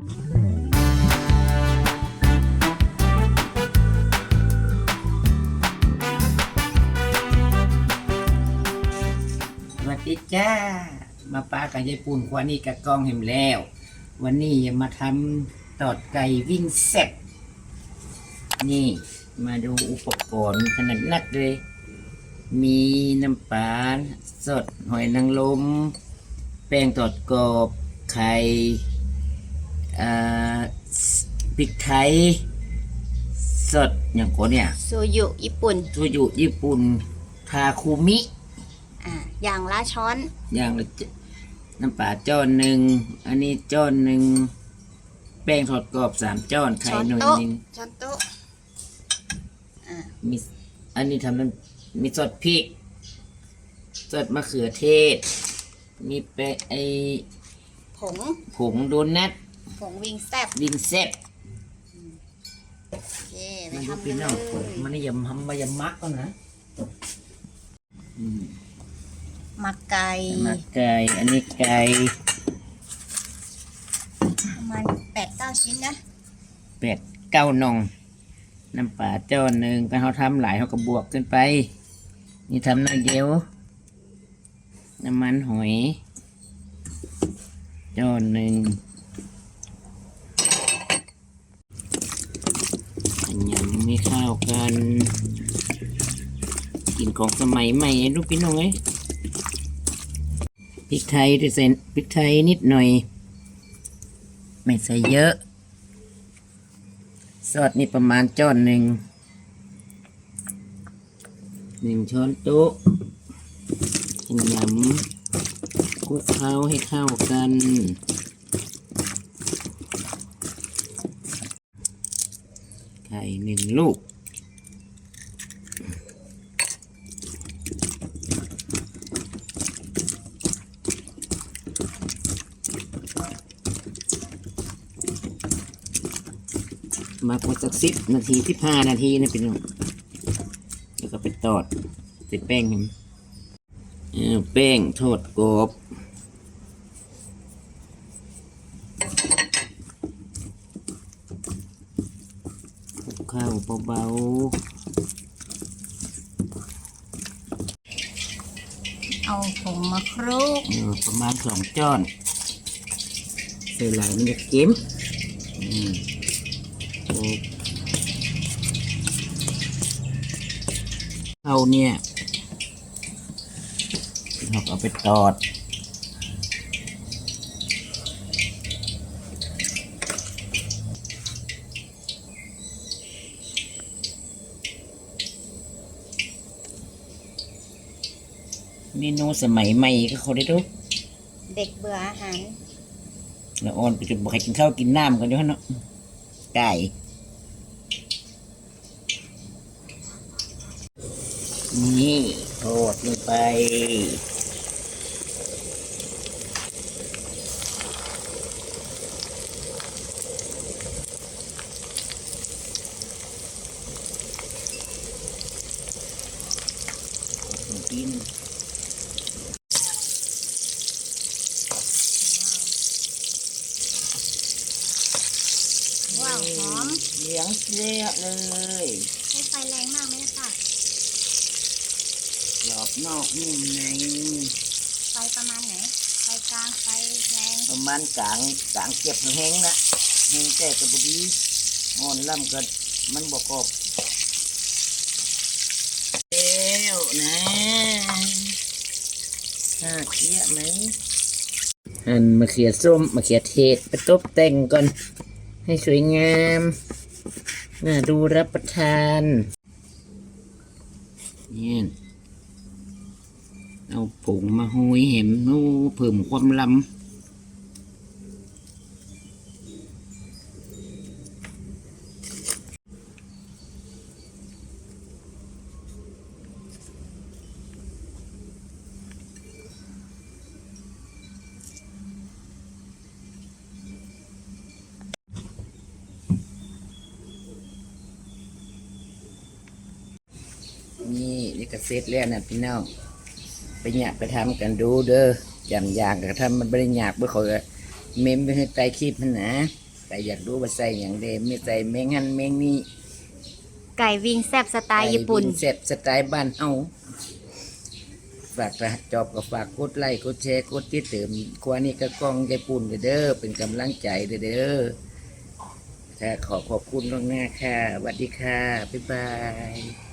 สวัสดีจ้า มาปลากับยายปูนควานี่กับกล้องเห็มแล้ว วันนี้จะมาทำตอดไก่วิ่งแซ่บนี่ มาดูอุปกรณ์ขนาดนักเลย มีน้ำปลาสดหอยนางรมแป้งตอดกรอบไข่ พริกไทย สดอย่างก่อนเนี่ยโซยุญี่ปุ่นโชยุญี่ปุ่นทาคุมิ อ่า อย่างละช้อน อย่างละจน้ำปลาจ้อนหนึ่ง อันนี้จ้อนหนึ่ง แป้งทอดกรอบสามจ้อนไข่ช้อนหน่อยโต๊ะหนึ่งช้อนโต๊ะอ่ามีอันนี้ทำน้ำมีสดพริก สดมะเขือเทศ มีแป้งไอผงผงโดนัท ผงวิงแซ่บดินเซ็ตโอเคไปมันดูทำพี่กันเลน้องยมันนี่ยำทำมายำมักก่อนนะอืมหมักไก่มักไก่อันนี้ไก่ประมาณแปดเก้าชิ้นนะเป็ดเก้านองน้ำปลาจ้อนหนึ่งไปเขาทำหลายเขาก็บวกขึ้นไป นี่ทำน้อยเดียวน้ำมันหอยจ้อนหนึ่งอันยำไม่เข้าวกันกินของสมัยใหม่ลูกพี่น้องเอ้ยพริกไทยด้วยเส้นพริกไทยนิดหน่อย ไม่ใส่เยอะ ซอสนี่ประมาณจ้อนหนึ่งหนึ่งช้อนโต๊ะขยำคลุกเคล้าให้เข้ากัน ไข่ห นึ่งลูก มากกว่าสักสิบนาทีสิบห้านาทีนะพี่น้องแล้วก็ไปตอดใส่แป้งมันเออแป้งทอดกรอบคลุก ข้าวเบาเอาผงมาคลุกประมาณสองจ้อนใส่หลายมันจะเค็มอืมโอ้ข้าเนี่ยเราก็เอาไปตอด เมนูสมัยใหม่ก็เขาได้ดูเด็กเบื่ออาหารแล้วอ่อนไปจนบอกให้กินข้าวกินน้ำกันด้วยเนาะไก่นี่โทษลงไป กิน ว้าวหอม เหลืองเสียเลยใช้ไฟแรงมากไหมค่ะกรอบนอกนุ่มในไฟประมาณไหน ไฟกลาง ไฟแรงประมาณกลางกลางเก็บแห้งๆนะแห้งแต่กระบดีอ่อนล่ำก็มันบกรอบแล้วนะน่าเคี้ยไหมหั่นมะเขือส้มมะเขือเทศไปตบแต่งก่อน ให้สวยงาม น่าดูรับประทานเนี่ยเอาผงมาห้อยเห็มนูเพิ่มความล้ำนี่นี่ก็ เสร็จแล้วนะพี่น้องไปหยาบไปทำกันดูเด้อจำอยากก็ทำมันไม่ได้หยาบเพื่อเขาก็เมมไปให้ใต้คลิปมันนะแต่อยากรู้ว่าใส่อย่างเดมไม่ใส่แมงหันแมงนี่ไก่วิงแซบสไตล์ญี่ปุ่นไก่วิงแซ่บสไตล์บ้านเฮาฝากนะจอบก็ฝากกดไลค์กดแชร์กดติดเติมควานี่ก็กล้องยายปุ่นเด้อเป็นกำลังใจเด้อค่ะขอขอบคุณล่วงหน้าค่ะสวัสดีค่ะ บ๊ายบาย